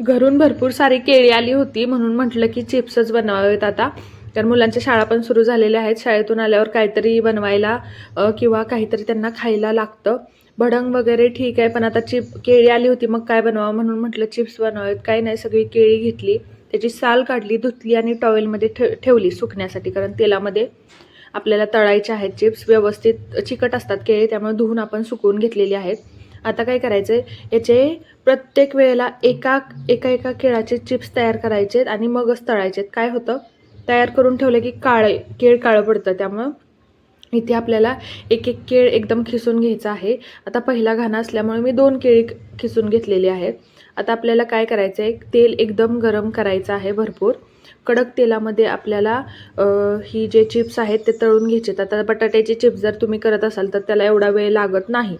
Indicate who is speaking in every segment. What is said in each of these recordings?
Speaker 1: घरून भरपूर सारी केळी आली होती म्हणून म्हटलं की चिप्सच बनवावेत आता. तर मुलांच्या शाळा पण सुरू झालेल्या आहेत. शाळेतून आल्यावर काहीतरी बनवायला किंवा काहीतरी त्यांना खायला लागतं. भडंग वगैरे ठीक आहे पण आता चिप केळी आली होती मग काय बनवावं म्हणून म्हटलं चिप्स बनवावेत. काही नाही सगळी केळी घेतली. त्याची साल काढली धुतली आणि टॉवेलमध्ये ठे ठेवली सुकण्यासाठी. कारण तेलामध्ये आपल्याला तळायचे आहेत चिप्स. व्यवस्थित चिकट असतात केळी त्यामुळे धुवून आपण सुकवून घेतलेली आहेत. आता काय करायचं आहे याचे प्रत्येक वेळेला एका एका एका केळाचे चिप्स तयार करायचे आहेत आणि मगच तळायचे आहेत काय होतं? तयार करून ठेवलं की काळे केळ काळं पडतं. त्यामुळं इथे आपल्याला एक एक केळ एकदम खिसून घ्यायचं आहे. आता पहिला घाणा असल्यामुळे मी दोन केळी खिसून घेतलेली आहेत. आता आपल्याला काय करायचं आहे तेल एकदम गरम करायचं आहे भरपूर. कडक तेलामध्ये आपल्याला ही जे चिप्स आहेत ते तळून घ्यायचे आहेत. आता बटाट्याचे चिप्स जर तुम्ही करत असाल तर त्याला एवढा वेळ लागत नाही.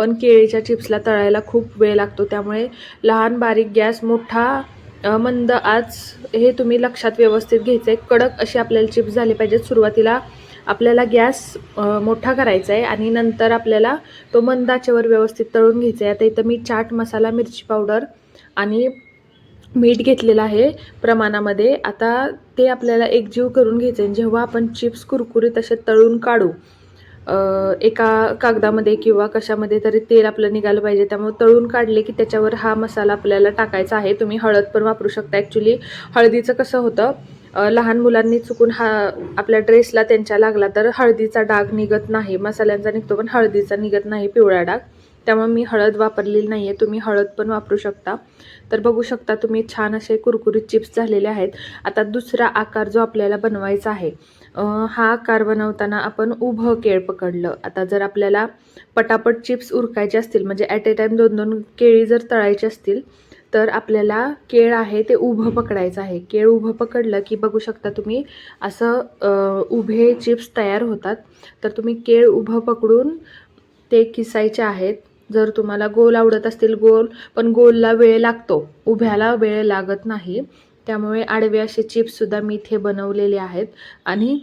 Speaker 1: पण केळीच्या चिप्सला तळायला खूप वेळ लागतो. त्यामुळे लहान बारीक गॅस मोठा मंद आज हे तुम्ही लक्षात व्यवस्थित घ्यायचं आहे कडक असे आपल्याला चिप्स झाले पाहिजेत. सुरुवातीला आपल्याला गॅस मोठा करायचा आहे आणि नंतर आपल्याला तो मंदाच्यावर व्यवस्थित तळून घ्यायचा आहे आता इथं मी चाट मसाला मिरची पावडर आणि मीठ घेतलेलं आहे प्रमाणामध्ये. आता ते आपल्याला एकजीव करून घ्यायचं आहे जेव्हा आपण चिप्स कुरकुरीत असे तळून काढू एका कागदामध्ये किंवा कशामध्ये तरी तेल आपलं निघालं पाहिजे. त्यामुळे तळून काढले की त्याच्यावर हा मसाला आपल्याला टाकायचा आहे. तुम्ही हळद पण वापरू शकता. ॲक्च्युली हळदीचं कसं होतं लहान मुलांनी चुकून हा आपल्या ड्रेसला त्यांच्या लागला तर हळदीचा डाग निघत नाही. मसाल्यांचा निघतो पण हळदीचा निघत नाही पिवळा डाग. त्यामुळे मी हळद वापरलेली नाही आहे तुम्ही हळद पण वापरू शकता. तर बघू शकता तुम्ही छान असे कुरकुरीत चिप्स झालेले आहेत. आता दुसरा आकार जो आपल्याला बनवायचा आहे हा आकार बनवताना आपण उभं केळ पकडलं. आता जर आपल्याला पटापट चिप्स उरकायचे असतील म्हणजे ॲट ए टाईम दोन दोन केळी जर तळायची असतील तर आपल्याला केळ आहे ते उभं पकडायचं आहे. केळ उभं पकडलं की बघू शकता तुम्ही असं उभे चिप्स तयार होतात. तर तुम्ही केळ उभं पकडून ते किसायचे आहेत. जर तुम्हाला गोल आवडत असतील गोल पण गोलला वेळ लागतो उभ्याला वेळ लागत नाही त्यामुळे आडवे असे चिप्ससुद्धा मी इथे बनवलेले आहेत. आणि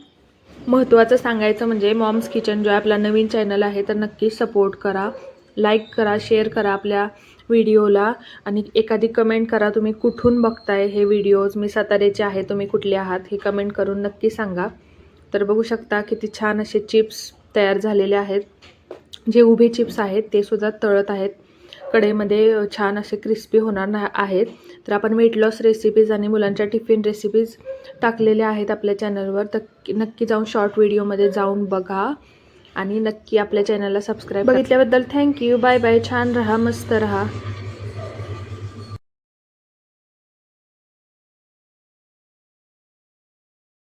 Speaker 1: महत्त्वाचं सांगायचं म्हणजे मॉम्स किचन जो आपला नवीन चॅनल आहे तर नक्की सपोर्ट करा लाईक करा शेअर करा आपल्या व्हिडिओला आणि एखादी कमेंट करा तुम्ही कुठून बघताय हे व्हिडिओज मी साताऱ्याचे आहे तुम्ही कुठले आहात हे कमेंट करून नक्की सांगा. तर बघू शकता किती छान असे चिप्स तयार झालेले आहेत. जे उभे चिप्स आहेत ते सुद्धा तळत आहेत. कढईमध्ये छान असे क्रिस्पी होणार ना आहेत. तर आपण वेट लॉस रेसिपीज आणि मुलांच्या टिफिन रेसिपीज टाकलेल्या आहेत आपल्या चॅनलवर तर नक्की जाऊन शॉर्ट व्हिडिओमध्ये जाऊन बघा. आणि नक्की आपल्या चॅनलला सबस्क्राईब बघितल्याबद्दल थँक्यू बाय बाय छान रहा मस्त रहा.